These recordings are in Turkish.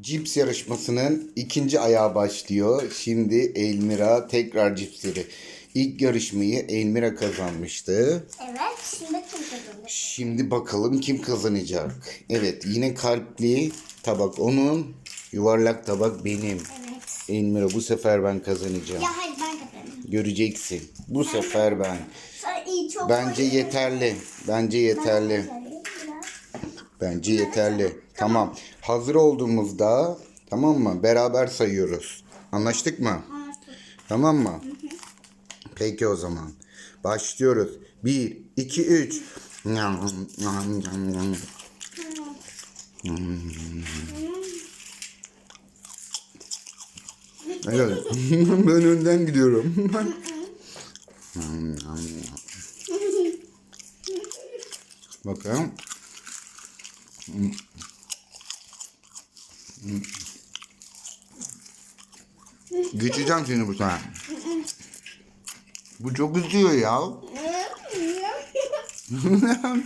Cips yarışmasının ikinci ayağı başlıyor. Şimdi Elmira tekrar cipsleri. İlk yarışmayı Elmira kazanmıştı. Evet. Şimdi kim kazanır? Şimdi bakalım kim kazanacak. Evet yine kalpli tabak onun. Yuvarlak tabak benim. Evet. Elmira bu sefer ben kazanacağım. Ya hayır ben kazanırım. Göreceksin. Bu sefer ben. Sonra iyi çok Bence yeterli. Bence yeterli. Biraz. Bence yeterli. Tamam. Hazır olduğumuzda tamam mı? Beraber sayıyoruz. Anlaştık mı? Anlaştık. Tamam mı? Peki o zaman. Başlıyoruz. 1, 2, 3. Evet. ben önden gidiyorum. Bakalım. Geçeceğim seni bu sefer. Bu çok üzüyor ya.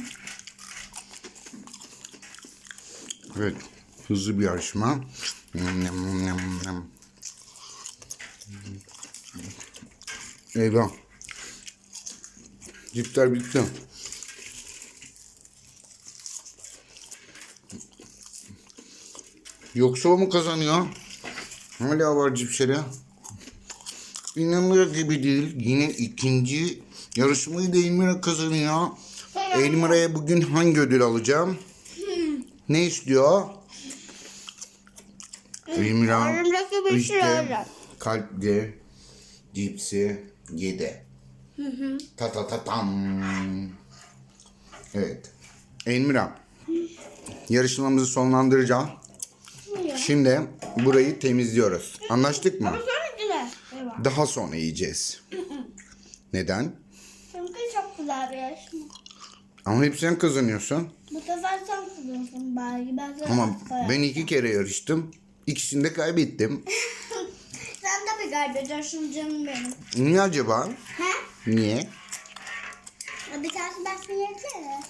evet. Hızlı bir yarışma. Eyvah. Cipsler bitti. Yoksa o mu kazanıyor? Hala var cipsleri. İnanılır gibi değil. Yine ikinci yarışmayı da Elmira kazanıyor. Elmira'ya bugün hangi ödül alacağım? Ne istiyor? Elmira işte kalpli cipsi yedi. Ta ta ta tam. Evet. Elmira yarışmamızı sonlandıracağım. Şimdi burayı temizliyoruz. Anlaştık mı? Sonra güzel. Eyvah. Daha sonra yiyeceğiz. Neden? Çünkü çok güzel bir yarışma. Ama hep sen kazanıyorsun. Bu sefer sen kazanırsın bari. Ben sana Ama koyarım. ben iki kere yarıştım. İkisini de kaybettim. Sen de bir kaybedersin canım benim. Niye acaba? He? Niye? Bir tanesi ben sana yeter.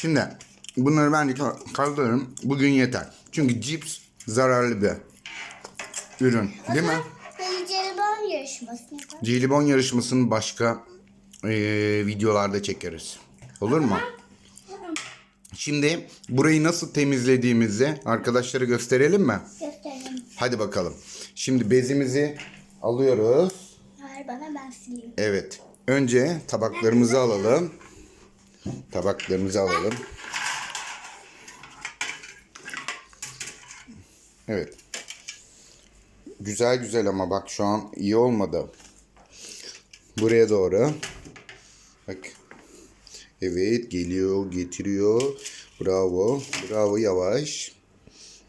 Şimdi bunları ben kaldırırım. Bugün yeter. Çünkü cips zararlı bir ürün. Değil mi? Hani jelibon yarışması. Jelibon yarışmasını başka eee, videolarda çekeriz. Olur mu? Şimdi burayı nasıl temizlediğimizi arkadaşlara gösterelim mi? Gösterelim. Hadi bakalım. Şimdi bezimizi alıyoruz. Hayır bana ben sileyim. Evet. Önce tabaklarımızı alalım. Tabaklarımızı alalım. Evet. Güzel güzel ama bak şu an iyi olmadı. Buraya doğru. Bak. Evet geliyor getiriyor. Bravo. Bravo yavaş.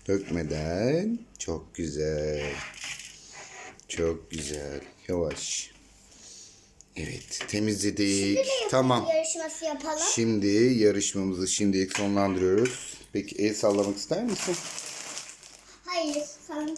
Dökmeden. Çok güzel. Çok güzel. Yavaş. Evet temizledik. Tamam. Yarışması yapalım. Şimdi yarışmamızı şimdilik sonlandırıyoruz. Peki el sallamak ister misin? Hayır. Sen